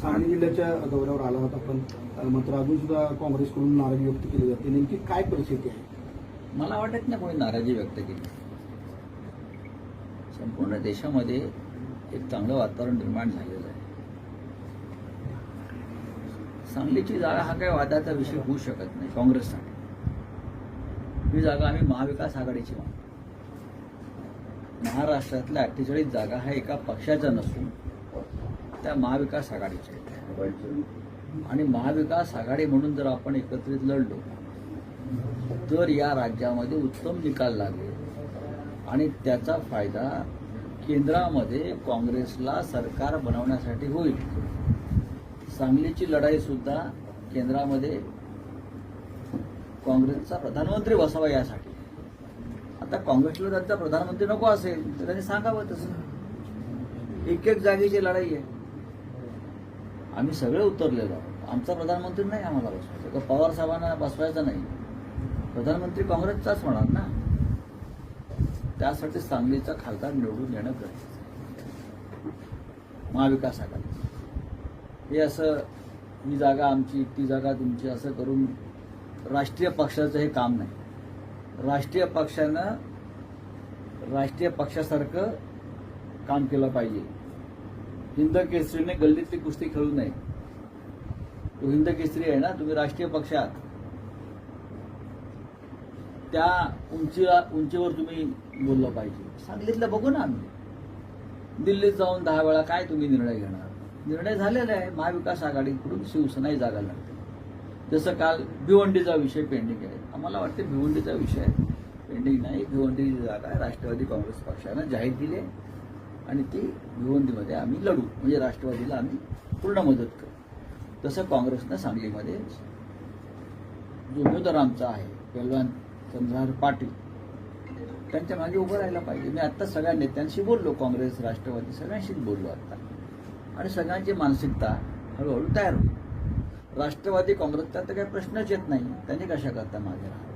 सांगली जिल्ह्याच्या दौऱ्यावर आला होता पण मात्र अजून सुद्धा काँग्रेसकडून नाराजी व्यक्त केली जाते. नेमकी काय परिस्थिती आहे? मला वाटत नाही कोणी नाराजी व्यक्त केली. संपूर्ण देशामध्ये एक चांगलं वातावरण निर्माण झालेलं आहे. सांगलीची जागा हा काही वादाचा विषय होऊ शकत नाही काँग्रेससाठी. ही जागा आम्ही महाविकास आघाडीची मानतो. महाराष्ट्रातल्या अठ्ठेचाळीस जागा ह्या एका पक्षाच्या नसून त्या महाविकास आघाडीच्या आहेत. आणि महाविकास आघाडी म्हणून जर आपण एकत्रित लढलो तर या राज्यामध्ये उत्तम निकाल लागेल. आणि त्याचा फायदा केंद्रामध्ये काँग्रेसला सरकार बनवण्यासाठी होईल. सांगलीची लढाई सुद्धा केंद्रामध्ये काँग्रेसचा प्रधानमंत्री बसावा यासाठी. आता काँग्रेसला त्यांचा प्रधानमंत्री नको असेल तर त्यांनी सांगावं तसं. एक एक जागेची लढाई आहे. आम्ही सगळे उतरलेलो आहोत. आमचा प्रधानमंत्री नाही आम्हाला बसवायचा. तर पवार साहेबांना बसवायचा नाही. प्रधानमंत्री काँग्रेसचाच म्हणाल ना. त्यासाठी सांगलीचा खासदार निवडून येणं गरजेचं महाविकास आघाडी. हे असं ही जागा आमची ती जागा तुमची असं करून राष्ट्रीय पक्षाचं हे काम नाही. राष्ट्रीय पक्षानं राष्ट्रीय पक्षासारखं काम केलं पाहिजे. हिंद केसरीने गल्लीतली कुस्ती खेळू नये. तो हिंद केसरी आहे ना तुम्ही राष्ट्रीय पक्षात त्या उंचीला उंचीवर तुम्ही बोललं पाहिजे. सांगलीतलं बघू ना आम्ही. दिल्लीत जाऊन दहा वेळा काय तुम्ही निर्णय घेणार? निर्णय झालेला आहे महाविकास आघाडीकडून शिवसेनाही जागा लागते. जसं काल भिवंडीचा विषय पेंडिंग आहे. आम्हाला वाटते भिवंडीचा विषय पेंडिंग नाही. भिवंडीची जागा राष्ट्रवादी काँग्रेस पक्षानं जाहीर दिली आहे. आणि ती भिवंडीमध्ये आम्ही लढू. म्हणजे राष्ट्रवादीला आम्ही पूर्ण मदत करू. तसं काँग्रेसनं सांगलीमध्ये जो उमेदवार आमचा आहे पहलवान चंद्रहार पाटील त्यांच्या मागे उभं राहायला पाहिजे. मी आत्ता सगळ्या नेत्यांशी बोललो काँग्रेस राष्ट्रवादी सगळ्यांशीच बोललो आत्ता. आणि सगळ्यांची मानसिकता हळूहळू तयार होईल. राष्ट्रवादी काँग्रेसचा तर काही प्रश्नच येत नाही. त्यांनी कशा करता मागे राहा